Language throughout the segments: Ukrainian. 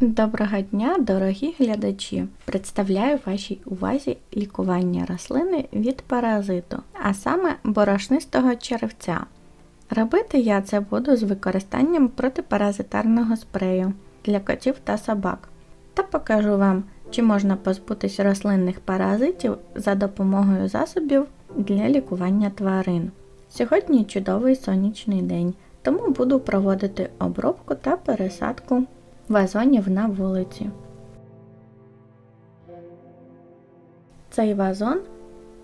Доброго дня, дорогі глядачі! Представляю вашій увазі лікування рослини від паразиту, а саме борошнистого черевця. Робити я це буду з використанням протипаразитарного спрею для котів та собак. Та покажу вам, чи можна позбутись рослинних паразитів за допомогою засобів для лікування тварин. Сьогодні чудовий сонячний день, тому буду проводити обробку та пересадку вазонів на вулиці. Цей вазон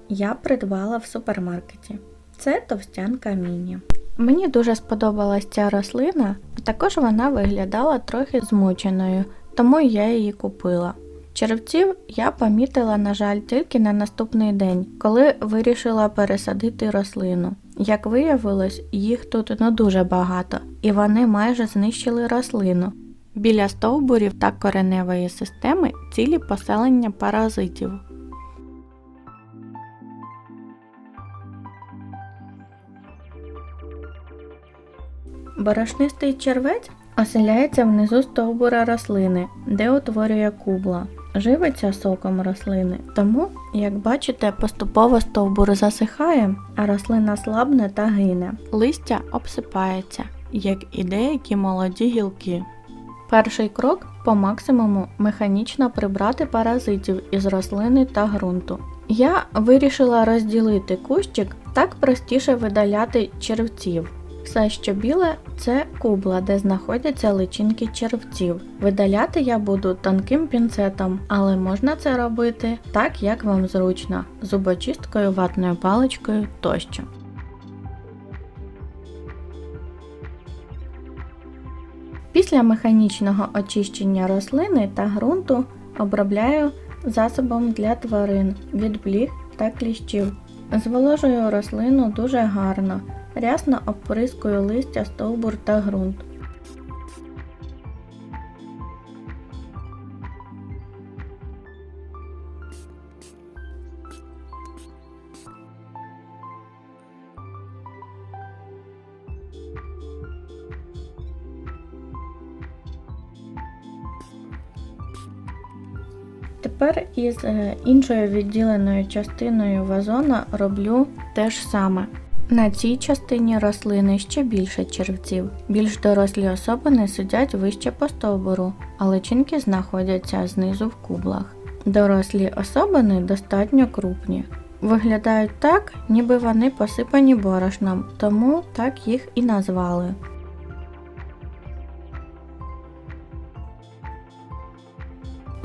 я придбала в супермаркеті. Це товстянка міні. Мені дуже сподобалась ця рослина, а також вона виглядала трохи змученою, тому я її купила. Червців я помітила, на жаль, тільки на наступний день, коли вирішила пересадити рослину. Як виявилось, їх тут не дуже багато, і вони майже знищили рослину. Біля стовбурів та кореневої системи цілі поселення паразитів. Борошнистий червець оселяється внизу стовбура рослини, де утворює кубла. Живиться соком рослини, тому, як бачите, поступово стовбур засихає, а рослина слабне та гине. Листя обсипається, як і деякі молоді гілки. Перший крок по максимуму механічно прибрати паразитів із рослини та ґрунту. Я вирішила розділити кущик, так простіше видаляти червців. Все, що біле, це кубла, де знаходяться личинки червців. Видаляти я буду тонким пінцетом, але можна це робити так, як вам зручно, зубочисткою, ватною паличкою тощо. Після механічного очищення рослини та ґрунту обробляю засобом для тварин від бліг та кліщів. Зволожую рослину дуже гарно, рясно обприскую листя, стовбур та ґрунт. Тепер із е, іншою відділеною частиною вазона роблю те ж саме. На цій частині рослини ще більше червців. Більш дорослі особини сидять вище по стовбуру, а личинки знаходяться знизу в кублах. Дорослі особини достатньо крупні. Виглядають так, ніби вони посипані борошном, тому так їх і назвали.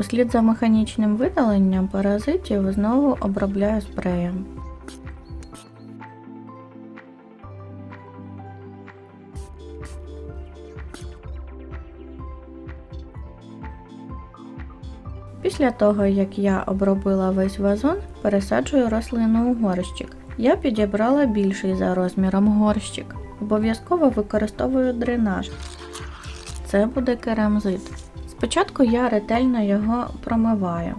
Услід за механічним видаленням паразитів знову обробляю спреєм. Після того, як я обробила весь вазон, пересаджую рослину у горщик. Я підібрала більший за розміром горщик. Обов'язково використовую дренаж. Це буде керамзит. Спочатку я ретельно його промиваю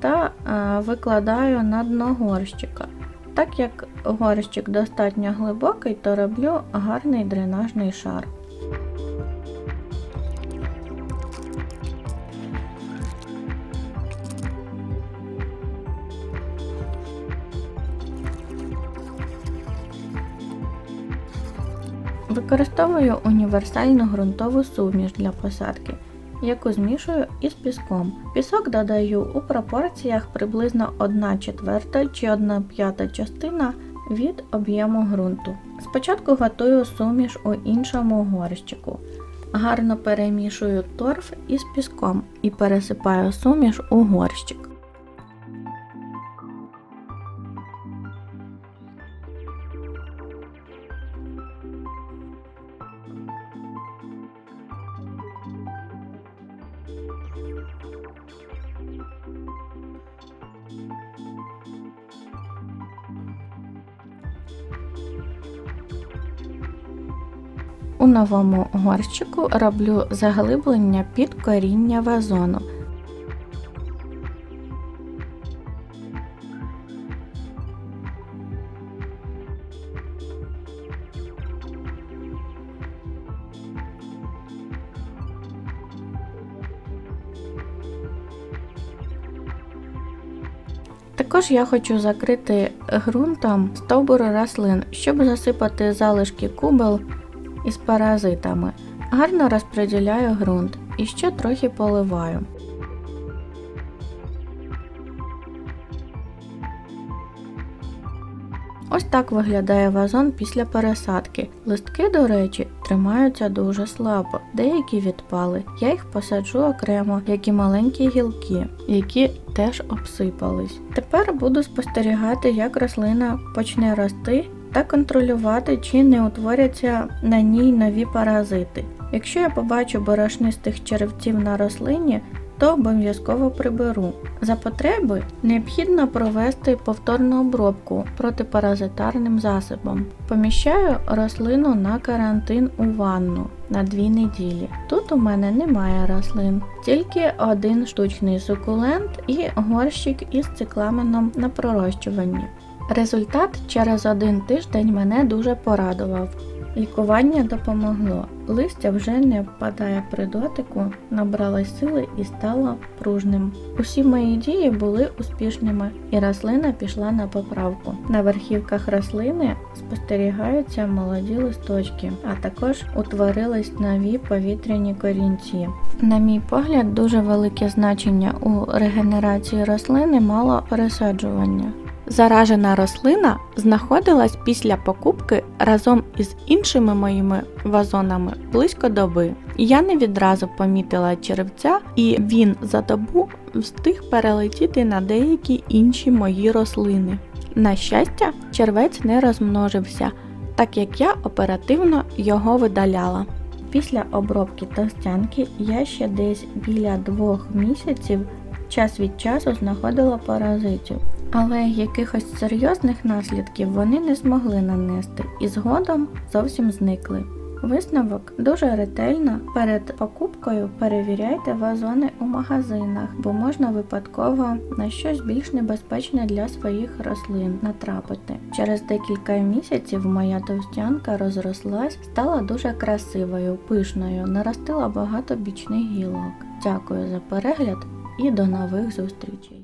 та е, викладаю на дно горщика. Так як горщик достатньо глибокий, то роблю гарний дренажний шар. Використовую універсальну ґрунтову суміш для посадки, яку змішую із піском. Пісок додаю у пропорціях приблизно 1 четверта чи 1 п'ята частина від об'єму ґрунту. Спочатку готую суміш у іншому горщику. Гарно перемішую торф із піском і пересипаю суміш у горщик. У новому горщику роблю заглиблення під коріння вазону. Також я хочу закрити ґрунтом стовбур рослин, щоб засипати залишки кубел із паразитами. Гарно розподіляю ґрунт і ще трохи поливаю. Ось так виглядає вазон після пересадки. Листки, до речі, тримаються дуже слабо, деякі відпали. Я їх посаджу окремо, як і маленькі гілки, які теж обсипались. Тепер буду спостерігати, як рослина почне рости та контролювати, чи не утворяться на ній нові паразити. Якщо я побачу борошнистих черевців на рослині, то обов'язково приберу. За потреби необхідно провести повторну обробку протипаразитарним засобом. Поміщаю рослину на карантин у ванну на 2 неділі. Тут у мене немає рослин, тільки один штучний сукулент і горщик із цикламеном на пророщуванні. Результат через один тиждень мене дуже порадував. Лікування допомогло. Листя вже не впадає при дотику, набралось сили і стало пружним. Усі мої дії були успішними, і рослина пішла на поправку. На верхівках рослини спостерігаються молоді листочки, а також утворились нові повітряні корінці. На мій погляд, дуже велике значення у регенерації рослини мало пересаджування. Заражена рослина знаходилась після покупки разом із іншими моїми вазонами близько доби. Я не відразу помітила черевця, і він за добу встиг перелетіти на деякі інші мої рослини. На щастя, червець не розмножився, так як я оперативно його видаляла. Після обробки товстянки я ще десь біля двох місяців час від часу знаходила паразитів. Але якихось серйозних наслідків вони не змогли нанести і згодом зовсім зникли. Висновок дуже ретельно перед покупкою перевіряйте вазони у магазинах, бо можна випадково на щось більш небезпечне для своїх рослин натрапити. Через декілька місяців моя товстянка розрослась, стала дуже красивою, пишною, наростила багато бічних гілок. Дякую за перегляд і до нових зустрічей!